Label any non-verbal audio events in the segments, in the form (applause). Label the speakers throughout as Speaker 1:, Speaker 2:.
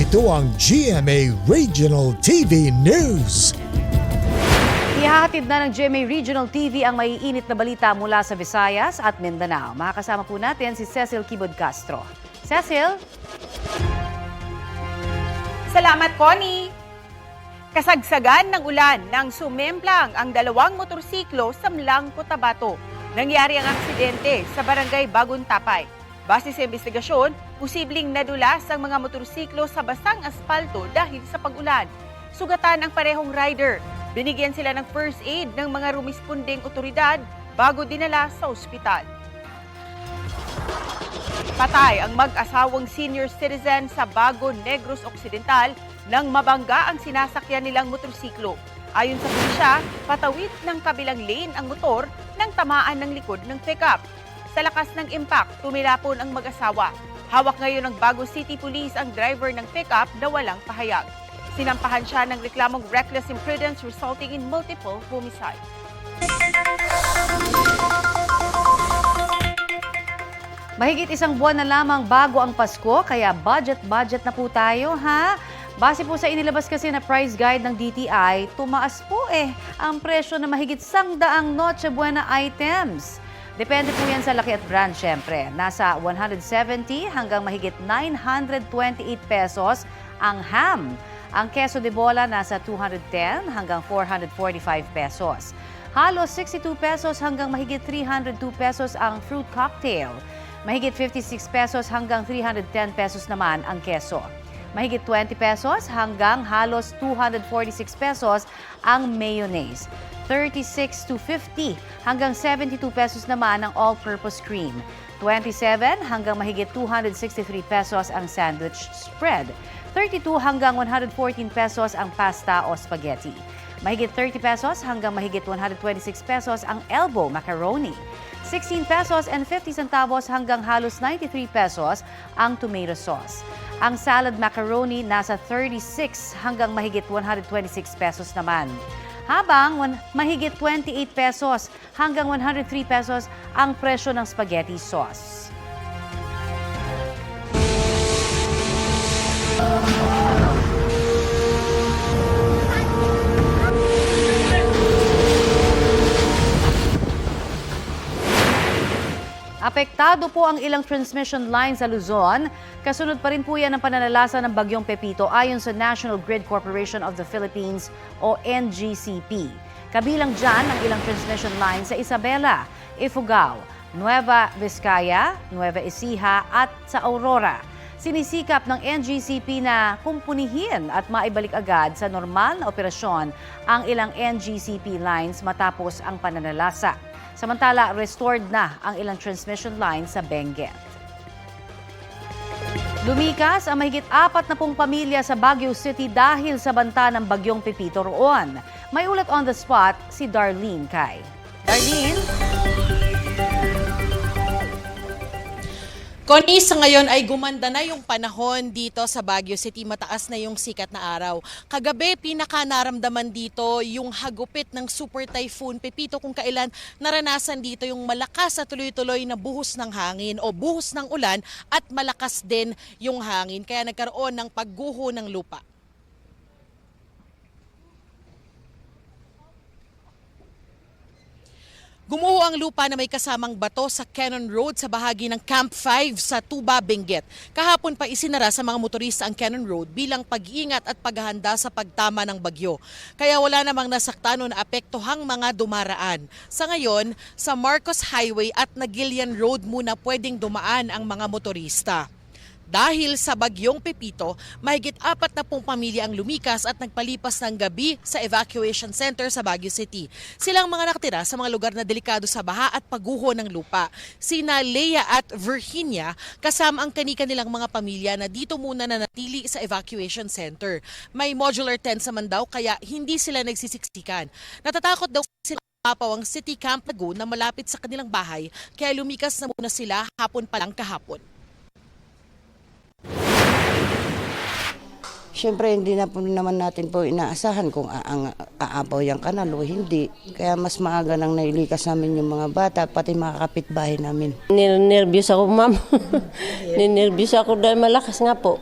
Speaker 1: Ito ang GMA Regional TV News.
Speaker 2: Ihahatid na ng GMA Regional TV ang maiinit na balita mula sa Visayas at Mindanao. Makakasama po natin si Cecil Kibod Castro. Cecil?
Speaker 3: Salamat, Connie! Kasagsagan ng ulan nang sumemplang ang dalawang motorsiklo sa Mlang, Cotabato. Nangyari ang aksidente sa barangay Bagong Tapay. Base sa investigasyon, posibleng nadulas ang mga motorsiklo sa basang aspalto dahil sa pag-ulan. Sugatan ang parehong rider. Binigyan sila ng first aid ng mga rumispondeng otoridad bago dinala sa ospital. Patay ang mag-asawang senior citizen sa Bago Negros Occidental nang mabangga ang sinasakyan nilang motorsiklo. Ayon sa pulisya, patawid ng kabilang lane ang motor nang tamaan ng likod ng pickup. Sa lakas ng impact, tumilapon ang mag-asawa. Hawak ngayon ng Bago City Police ang driver ng pickup na walang pahayag. Sinampahan siya ng reklamong reckless imprudence resulting in multiple homicide.
Speaker 2: Mahigit isang buwan na lamang bago ang Pasko, kaya budget-budget na po tayo, ha? Base po sa inilabas kasi na price guide ng DTI, tumaas po eh ang presyo na mahigit sangdaang Noche Buena items. Depende po yan sa laki at brand syempre. Nasa 170 hanggang mahigit 928 pesos ang ham. Ang keso de bola nasa 210 hanggang 445 pesos. Halos 62 pesos hanggang mahigit 302 pesos ang fruit cocktail. Mahigit 56 pesos hanggang 310 pesos naman ang keso. Mahigit 20 pesos hanggang halos 246 pesos ang mayonnaise. 36 to 50 hanggang 72 pesos naman ang all-purpose cream. 27 hanggang mahigit 263 pesos ang sandwich spread. 32 hanggang 114 pesos ang pasta o spaghetti. Mahigit 30 pesos hanggang mahigit 126 pesos ang elbow macaroni. 16 pesos and 50 centavos hanggang halos 93 pesos ang tomato sauce. Ang salad macaroni nasa 36 hanggang mahigit 126 pesos naman. Habang mahigit 28 pesos hanggang 103 pesos ang presyo ng spaghetti sauce. Apektado po ang ilang transmission lines sa Luzon. Kasunod pa rin po yan ang pananalasa ng Bagyong Pepito ayon sa National Grid Corporation of the Philippines o NGCP. Kabilang dyan ang ilang transmission lines sa Isabela, Ifugao, Nueva Vizcaya, Nueva Ecija at sa Aurora. Sinisikap ng NGCP na kumpunihin at maibalik agad sa normal na operasyon ang ilang NGCP lines matapos ang pananalasa. Samantala, restored na ang ilang transmission lines sa Benguet. Lumikas ang mahigit apat na pong pamilya sa Baguio City dahil sa banta ng bagyong Pipito roon. May ulat on the spot si Darlene Kai. Darlene?
Speaker 4: Connie, sa ngayon ay gumanda na yung panahon dito sa Baguio City. Mataas na yung sikat na araw. Kagabi, pinaka naramdaman dito yung hagupit ng Super Typhoon Pepito kung kailan naranasan dito yung malakas at tuloy-tuloy na buhos ng hangin o buhos ng ulan at malakas din yung hangin. Kaya nagkaroon ng pagguho ng lupa. Gumuho ang lupa na may kasamang bato sa Cannon Road sa bahagi ng Camp 5 sa Tuba, Benguet. Kahapon pa isinara sa mga motorista ang Cannon Road bilang pag-iingat at paghahanda sa pagtama ng bagyo. Kaya wala namang nasaktan o naapektohang mga dumaraan. Sa ngayon, sa Marcos Highway at Nagilian Road muna pwedeng dumaan ang mga motorista. Dahil sa bagyong Pepito, mahigit apat na pong pamilya ang lumikas at nagpalipas ng gabi sa evacuation center sa Baguio City. Silang mga nakatira sa mga lugar na delikado sa baha at pagguho ng lupa. Sina Leia at Virginia kasama ang kanika nilang mga pamilya na dito muna nanatili sa evacuation center. May modular tent sa daw kaya hindi sila nagsisiksikan. Natatakot daw sila Papaw ang City Camp Lagoon na malapit sa kanilang bahay kaya lumikas na muna sila hapon pa lang kahapon.
Speaker 5: Siyempre, hindi na po naman natin po inaasahan kung aang, aapaw yung kanal o hindi. Kaya mas maaga nang nailikas namin yung mga bata, pati mga kapitbahay namin.
Speaker 6: Ninervyos ako, ma'am. (laughs) Ninervyos ako dahil malakas nga po.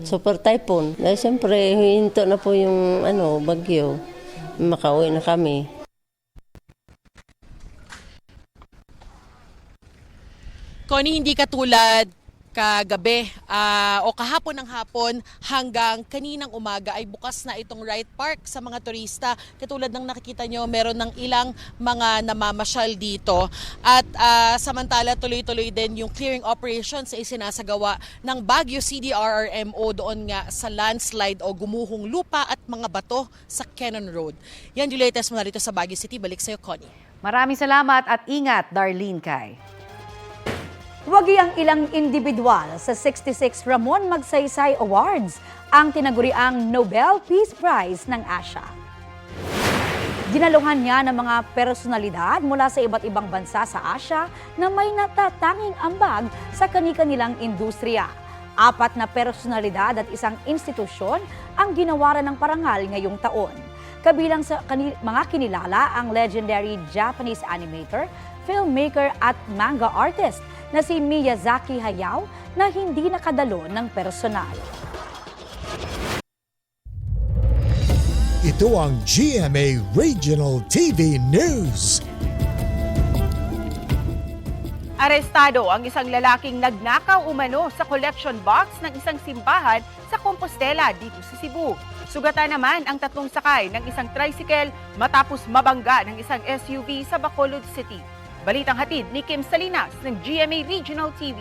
Speaker 6: Super typhoon. Dahil siyempre, hinto na po yung ano, bagyo. Makauwi na kami.
Speaker 4: Connie, hindi katulad kagabi ah, o kahapon ng hapon hanggang kaninang umaga ay bukas na itong right park sa mga turista. Katulad ng nakikita nyo, meron ng ilang mga namamasyal dito. At ah, samantala tuloy-tuloy din yung clearing operations ay sinasagawa ng Baguio CDRRMO doon nga sa landslide o gumuhong lupa at mga bato sa Cannon Road. Yan yung latest muna dito sa Baguio City. Balik sa'yo, Connie.
Speaker 2: Maraming salamat at ingat, Darlene Kai.
Speaker 7: Wagi ang ilang individual sa 66 Ramon Magsaysay Awards ang tinaguriang Nobel Peace Prize ng Asia. Dinaluhan niya ng mga personalidad mula sa iba't ibang bansa sa Asia na may natatanging ambag sa kani-kanilang industriya. Apat na personalidad at isang institusyon ang ginawaran ng parangal ngayong taon. Kabilang sa mga kinilala ang legendary Japanese animator, filmmaker at manga artist na si Miyazaki Hayao na hindi nakadalo ng personal.
Speaker 1: Ito ang GMA Regional TV News.
Speaker 3: Arestado ang isang lalaking nagnakaw umano sa collection box ng isang simbahan sa Compostela dito sa Cebu. Sugatan naman ang tatlong sakay ng isang tricycle matapos mabangga ng isang SUV sa Bacolod City. Balitang hatid ni Kim Salinas ng GMA Regional TV.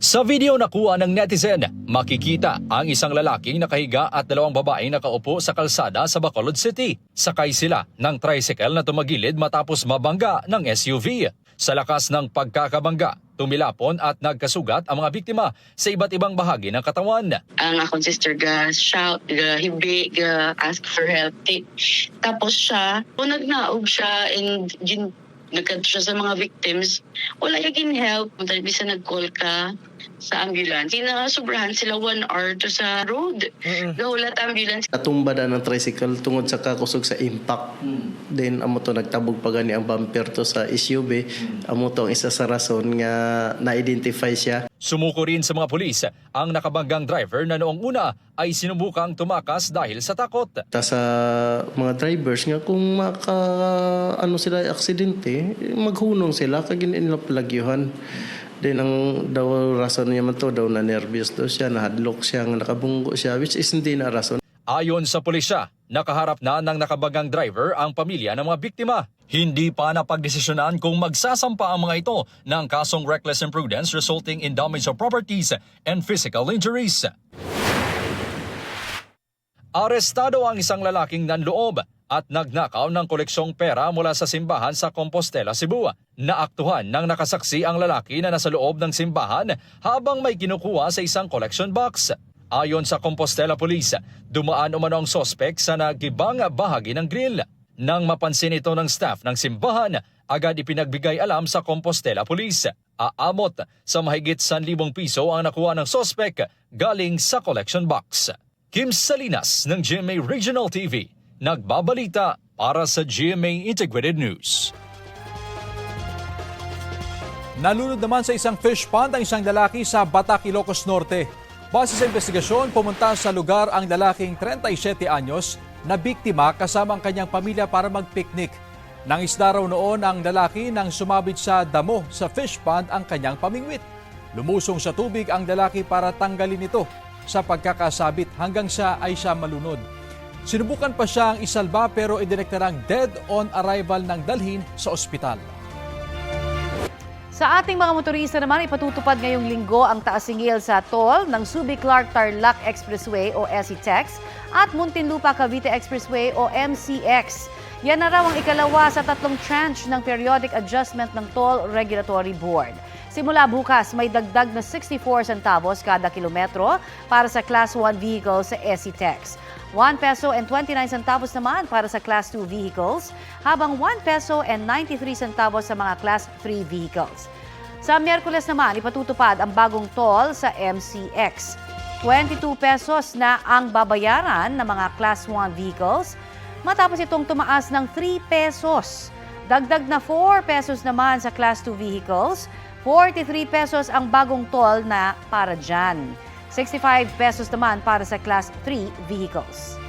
Speaker 8: Sa video na kuha ng netizen, makikita ang isang lalaking nakahiga at dalawang babaeng nakaupo sa kalsada sa Bacolod City. Sakay sila ng tricycle na tumagilid matapos mabangga ng SUV. Sa lakas ng pagkakabangga, tumilapon at nagkasugat ang mga biktima sa iba't ibang bahagi ng katawan.
Speaker 9: ang akong sister ga shout, ga hibi, ga ask for help. Tapos siya, kung nagnaog siya and gin, nagkad siya sa mga victims, wala yung help. Kung tayo bisa nag-call ka sa ambulance, kinasubrahan sila one hour to sa road. Gahulat ambulance.
Speaker 10: Natumba na ng tricycle tungod sa kakusog sa impact. Then amo to nagtabog pa gani ang bumper to sa SUV. Amo to ang isa sa rason nga na-identify siya.
Speaker 8: Sumuko rin sa mga pulis ang nakabanggang driver na noong una ay sinubukang tumakas dahil sa takot.
Speaker 10: Ta sa mga drivers nga kung maka ano sila aksidente, maghunong sila kag nila palagyuhan. Then ang daw rason niya man to daw na nervous daw siya, nahadlok siya, nga nakabunggo siya which is hindi na rason.
Speaker 8: Ayon sa pulisya, nakaharap na ng nakabagang driver ang pamilya ng mga biktima. Hindi pa napagdesisyonan kung magsasampa ang mga ito ng kasong reckless imprudence resulting in damage of properties and physical injuries. Arestado ang isang lalaking nanloob at nagnakaw ng koleksyong pera mula sa simbahan sa Compostela, Cebu. Naaktuhan ng nakasaksi ang lalaki na nasa loob ng simbahan habang may kinukuha sa isang collection box. Ayon sa Compostela Police, dumaan umano ang sospek sa nagibang bahagi ng grill. Nang mapansin ito ng staff ng simbahan, agad ipinagbigay alam sa Compostela Police. Aamot sa mahigit 1,000 piso ang nakuha ng sospek galing sa collection box. Kim Salinas ng GMA Regional TV, nagbabalita para sa GMA Integrated News.
Speaker 11: Nalunod naman sa isang fish pond ang isang lalaki sa Batac, Ilocos Norte. Base sa investigasyon, pumunta sa lugar ang lalaking 37 anyos na biktima kasama ang kanyang pamilya para mag-picnic. Nang isda raw noon ang lalaki nang sumabit sa damo sa fish pond ang kanyang pamingwit. Lumusong sa tubig ang lalaki para tanggalin ito sa pagkakasabit hanggang siya ay siya malunod. Sinubukan pa siyang isalba pero idinektarang dead on arrival ng dalhin sa ospital.
Speaker 2: Sa ating mga motorista naman, ipatutupad ngayong linggo ang taas-singil sa toll ng Subic-Clark-Tarlac Expressway o SETEX at Muntinlupa Cavite Expressway o MCX. Yan na raw ang ikalawa sa tatlong tranche ng Periodic Adjustment ng Toll Regulatory Board. Simula bukas, may dagdag na 64 centavos kada kilometro para sa Class 1 vehicles sa SETEX. 1 peso and 29 centavos naman para sa Class 2 vehicles, habang 1 peso and 93 centavos sa mga Class 3 vehicles. Sa Miyerkules naman, ipatutupad ang bagong toll sa MCX. 22 pesos na ang babayaran ng mga Class 1 vehicles matapos itong tumaas ng 3 pesos. Dagdag na 4 pesos naman sa Class 2 vehicles, 43 pesos ang bagong toll na para dyan. 65 pesos naman para sa Class 3 vehicles.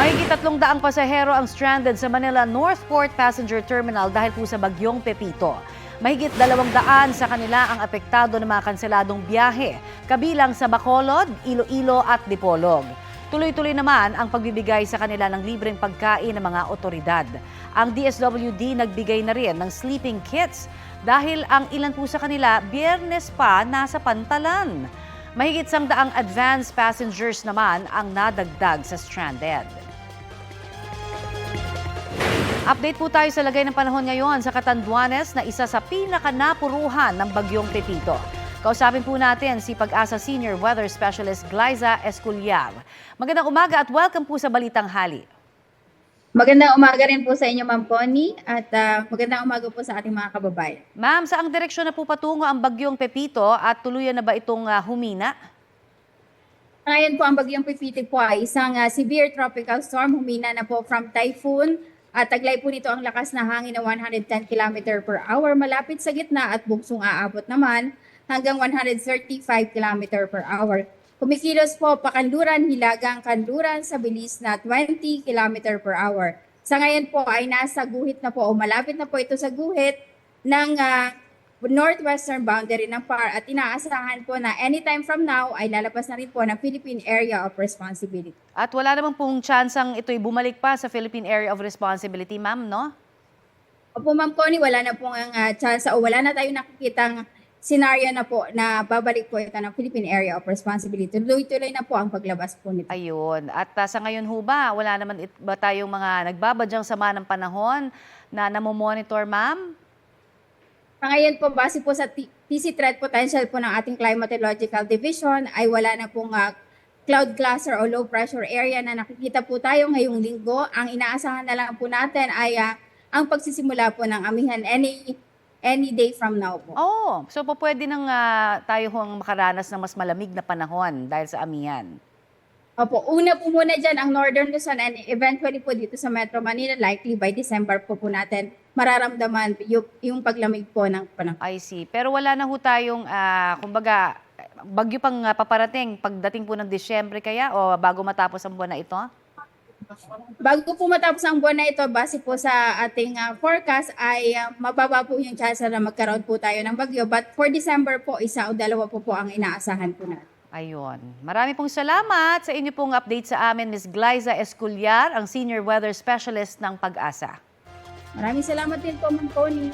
Speaker 2: Mahigit tatlong daang pasahero ang stranded sa Manila Northport Passenger Terminal dahil po sa bagyong Pepito. Mahigit dalawang daan sa kanila ang apektado ng mga kanseladong biyahe, kabilang sa Bacolod, Iloilo at Dipolog. Tuloy-tuloy naman ang pagbibigay sa kanila ng libreng pagkain ng mga otoridad. Ang DSWD nagbigay na rin ng sleeping kits dahil ang ilan po sa kanila biyernes pa nasa pantalan. Mahigit sang daang advance passengers naman ang nadagdag sa stranded. Update po tayo sa lagay ng panahon ngayon sa Catanduanes na isa sa pinakanapuruhan ng bagyong Pepito. Kausapin po natin si Pag-asa Senior Weather Specialist Glyza Esculiar. Magandang umaga at welcome po sa Balitang Hali.
Speaker 12: Magandang umaga rin po sa inyo, Ma'am Connie, at ah, magandang umaga po sa ating mga kababayan.
Speaker 2: Ma'am, saang direksyon na po patungo ang bagyong Pepito at tuluyan na ba itong ah, humina?
Speaker 12: Ngayon po, ang bagyong Pipiti po ay isang ah, severe tropical storm. Humina na po from typhoon. At taglay po nito ang lakas na hangin na 110 km per hour. Malapit sa gitna at bugsong aabot naman hanggang 135 km per hour. Kumikilos po pakanluran, hilagang kanluran sa bilis na 20 km per hour. Sa ngayon po ay nasa guhit na po o malapit na po ito sa guhit ng ah, northwestern boundary ng PAR at inaasahan po na anytime from now ay lalabas na rin po ng Philippine Area of Responsibility.
Speaker 2: At wala namang pong tsansang ito'y bumalik pa sa Philippine Area of Responsibility, ma'am, no?
Speaker 12: Opo, Ma'am Connie, wala na pong ang ah, chance o wala na tayong nakikitang scenario na po na babalik po ito ng Philippine Area of Responsibility. Tuloy-tuloy na po ang paglabas po nito.
Speaker 2: Ayun. At ah, sa ngayon ho ba, wala naman it, ba tayong mga nagbabadyang sama ng panahon na namomonitor, ma'am?
Speaker 12: Sa ngayon po, base po sa TC threat potential po ng ating Climatological Division, ay wala na pong ah, cloud cluster o low pressure area na nakikita po tayo ngayong linggo. Ang inaasahan na lang po natin ay ah, ang pagsisimula po ng amihan any any day from now po.
Speaker 2: Oo. So, po pwede nang ah, tayo hong makaranas ng mas malamig na panahon dahil sa amihan.
Speaker 12: Opo, una po muna dyan ang Northern Luzon and eventually po dito sa Metro Manila, likely by December po po natin mararamdaman yung, yung paglamig po ng panahon.
Speaker 2: I see. Pero wala na ho tayong, ah, kumbaga, bagyo pang ah, paparating pagdating po ng Disyembre kaya o bago matapos ang buwan na ito?
Speaker 12: Bago po matapos ang buwan na ito, base po sa ating ah, forecast ay ah, mababa po yung chance na magkaroon po tayo ng bagyo. But for December po, isa o dalawa po po ang inaasahan po natin.
Speaker 2: Ayun. Marami pong salamat sa inyo pong update sa amin, Ms. Glyza Esculiar, ang Senior Weather Specialist ng Pag-asa.
Speaker 12: Maraming salamat din po, Ma'am Connie.